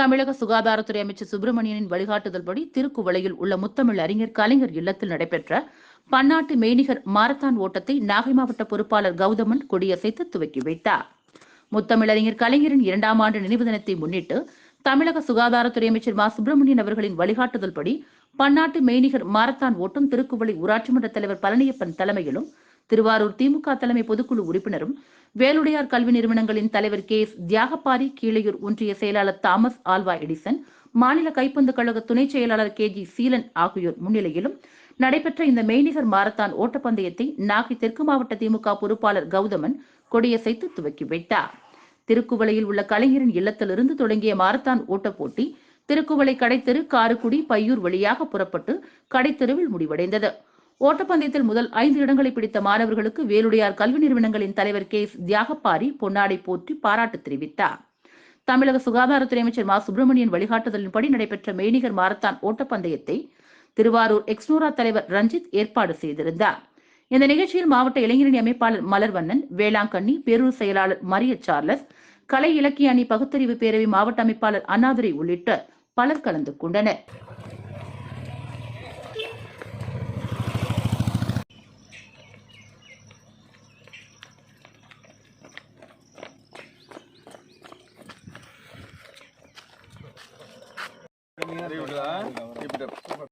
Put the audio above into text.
தமிழக சுகாதாரத்துறை அமைச்சர் சுப்பிரமணியனின் வழிகாட்டுதல்படி திருக்குவளையில் உள்ள முத்தமிழ் அறிஞர் கலைஞர் இல்லத்தில் நடைபெற்ற பன்னாட்டு மெய்நிகர் மாரத்தான் ஓட்டத்தை நாகை மாவட்ட பொறுப்பாளர் கௌதமன் கொடியசைத்து துவக்கி வைத்தார். முத்தமிழறிஞர் கலைஞரின் இரண்டாம் ஆண்டு நினைவு தினத்தை முன்னிட்டு தமிழக சுகாதாரத்துறை அமைச்சர் மா. சுப்பிரமணியன் அவர்களின் வழிகாட்டுதல்படி பன்னாட்டு மெய்நிகர் மாரத்தான் ஓட்டம் திருக்குவளை ஊராட்சி மன்ற தலைவர் பழனியப்பன் தலைமையிலும் திருவாரூர் திமுக தலைமை பொதுக்குழு உறுப்பினரும் வேலுடையார் கல்வி நிறுவனங்களின் தலைவர் கே எஸ் தியாகப்பாரி கீழையூர் ஒன்றிய செயலாளர் தாமஸ் ஆல்வா எடிசன் மாநில கைப்பந்து கழக துணை செயலாளர் கே ஜி சீலன் ஆகியோர் முன்னிலையிலும் நடைபெற்ற இந்த மெய்நிகர் மாரத்தான் ஓட்டப்பந்தயத்தை நாகை தெற்கு மாவட்ட திமுக பொறுப்பாளர் கௌதமன் கொடியசைத்து துவக்கி வைத்தார். திருக்குவளையில் உள்ள கலைஞரின் இல்லத்திலிருந்து தொடங்கிய மாரத்தான் ஓட்டப் போட்டி திருக்குவளை கடைத்தெரு காரக்குடி பையூர் வழியாக புறப்பட்டு கடைத்தெருவில் முடிவடைந்தது. ஓட்டப்பந்தயத்தில் முதல் ஐந்து இடங்களை பிடித்த மாணவர்களுக்கு வேலுடையார் கல்வி நிறுவனங்களின் தலைவர் கே எஸ் தியாகப்பாரி பொன்னாடை போற்றி பாராட்டு தெரிவித்தார். தமிழக சுகாதாரத்துறை அமைச்சர் மா. சுப்பிரமணியன் வழிகாட்டுதலின்படி நடைபெற்ற மெய்நிகர் மாரத்தான் ஓட்டப்பந்தயத்தை திருவாரூர் எக்ஸ்னோரா தலைவர் ரஞ்சித் ஏற்பாடு செய்திருந்தார். இந்த நிகழ்ச்சியில் மாவட்ட இளைஞரணி அமைப்பாளர் மலர்வண்ணன் வேளாங்கண்ணி பேரூர் செயலாளர் மரிய சார்லஸ் கலை இலக்கிய அணி பகுத்தறிவு பேரவை மாவட்ட அமைப்பாளர் அண்ணாதுரை உள்ளிட்ட பலர் கலந்து கொண்டனர். ఇప్పుడు